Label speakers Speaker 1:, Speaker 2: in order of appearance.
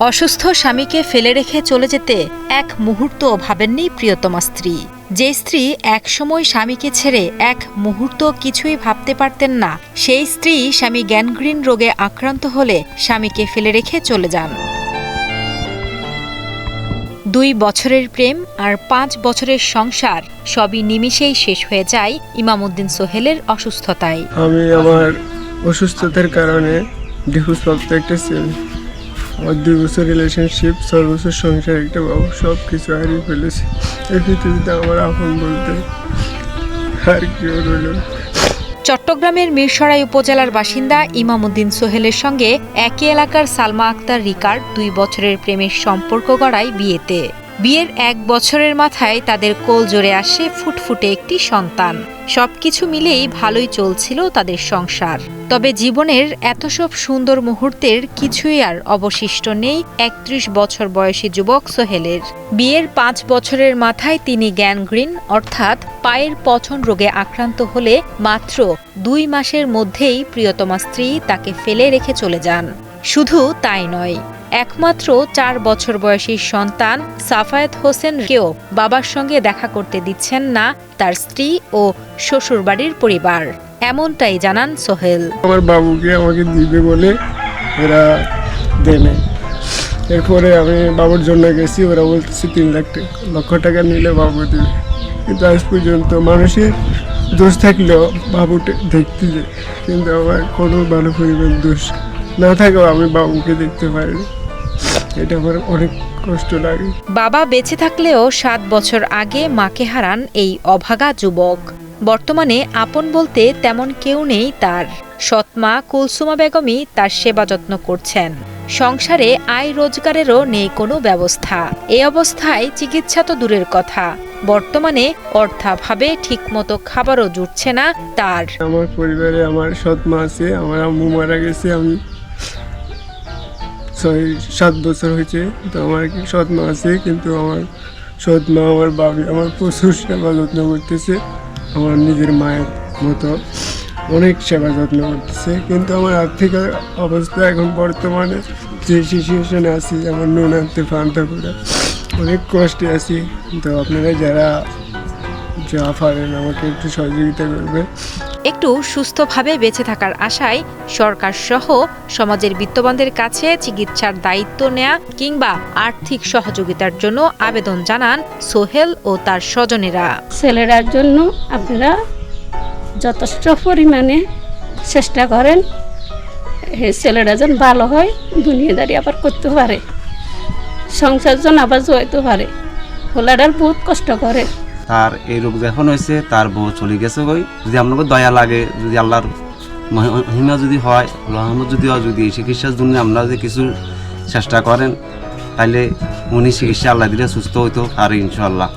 Speaker 1: অসুস্থ স্বামীকে ফেলে রেখে চলে যেতে এক মুহূর্ত ভাবেননি প্রিয়তমা স্ত্রী। যে স্ত্রী একসময় স্বামীকে ছেড়ে এক মুহূর্ত কিছুই ভাবতে পারতেন না, সেই স্ত্রী স্বামী গ্যানগ্রিন রোগে আক্রান্ত হলে স্বামীকে ফেলে রেখে চলে যান। দুই বছরের প্রেম আর পাঁচ বছরের সংসার সবই নিমিষেই শেষ হয়ে যায় ইমামুদ্দিন সোহেলের অসুস্থতায়।
Speaker 2: আমি আমার অসুস্থতার কারণে একটা আমার দুই বছর রিলেশনশিপ ছয় বছর সংসার, একটা বাবু সব কিছু হারিয়ে ফেলেছি। এই পৃথিবীতে আমার আপন বলতে আর কেউ রইল
Speaker 1: চট্টগ্রামের মিরসরাই উপজেলার বাসিন্দা ইমামুদ্দিন সোহেলের সঙ্গে একই এলাকার সালমা আক্তার রিকার্ড দুই বছরের প্রেমের সম্পর্ক গড়ায় বিয়েতে। বিয়ের এক বছরের মাথায় তাদের কোল জোরে আসে ফুটফুটে একটি সন্তান। সবকিছু মিলেই ভালোই চলছিল তাদের সংসার। তবে জীবনের এত সব সুন্দর মুহূর্তের কিছুই আর অবশিষ্ট নেই একত্রিশ বছর বয়সী যুবক সোহেলের। বিয়ের পাঁচ বছরের মাথায় তিনি গ্যানগ্রিন, অর্থাৎ পায়ের পচন রোগে আক্রান্ত হলে মাত্র দুই মাসের মধ্যেই প্রিয়তমা স্ত্রী তাকে ফেলে রেখে চলে যান। শুধু তাই নয় একমাত্র চার বছর বয়সী সন্তান সাফায়েত হোসেনকেও বাবার সঙ্গে দেখা করতে দিচ্ছেন না তার স্ত্রী ও শ্বশুরবাড়ির পরিবার। এমনটাই জানান সোহেল।
Speaker 2: আমার বাবুকে আমাকে দিবে বলে ওরা দেনে এরপরে আমি বাবুর জন্য গেছি, ওরা বলতেছে তিন লাখ লক্ষ টাকা নিলে বাবু দিবে। কিন্তু আজ পর্যন্ত মানুষের দোষ থাকলেও বাবুটা দেখতে কিন্তু আমার কোনো ভালো পরিমাণ দোষ না থাকেও আমি বাবুকে দেখতে পারি এটা আমার অনেক কষ্ট লাগে।
Speaker 1: বাবা বেঁচে থাকলেও সাত বছর আগে মাকে হারান এই অভাগা যুবক। বর্তমানে আপন বলতে তেমন কেউ নেই তার। সৎমা কুলসুমা বেগমই তার সেবা যত্ন করছেন। সংসারে আয় রোজগারেরও নেই কোনো ব্যবস্থা। এ অবস্থায় চিকিৎসা তো দূরের কথা। বর্তমানে অর্থাভাবে ঠিকমতো খাবারও জুটছে না তার।
Speaker 2: আমার পরিবারে আমার সৎমা আছে আমার আম্মু মারা গেছে আমি ছয়, সাত বছর হয়েছে, তো আমার কি সৎ মা আছে, কিন্তু আমার সৎ মা, আমার বাবি, আমার প্রচুর সেবা যত্ন করতেছে, আমার নিজের মায়ের মতো অনেক সেবা যত্ন করতেছে, কিন্তু আমার আর্থিক অবস্থা এখন বর্তমানে যে সিচুয়েশনে আছি আমার নুন আনতে, ফান্তা করে অনেক কষ্টে আছি, তো আপনারা যারা যা পারেন, আমাকে একটু সহযোগিতা করবে
Speaker 1: একটু সুস্থভাবে বেঁচে থাকার আশায় সরকার সহ সমাজের বিত্তবানদের কাছে চিকিৎসার দায়িত্ব নেয়া কিংবা আর্থিক সহযোগিতার জন্য আবেদন জানান সোহেল ও তার স্বজনেরা।
Speaker 3: ছেলেরার জন্য আপনারা যথেষ্ট পরিমাণে চেষ্টা করেন। ছেলেরা যেন ভালো হয়, দুনিয়াদারি আবার করতে পারে। সংসার যেন আবার জয়তে পারে। হোলাডার বহুত কষ্ট করে।
Speaker 4: তার এই রোগ যখন হয়েছে, তার বউ চলে গেছে ওই যদি আপনাকে দয়া লাগে, যদি আল্লাহর মহিমা যদি হয় রহমত যদি হয়, যদি এই চিকিৎসার জন্য আপনারা যদি কিছু চেষ্টা করেন তাহলে উনি চিকিৎসা আল্লাহ দিলে সুস্থ হইতো, আর ইনশাল্লাহ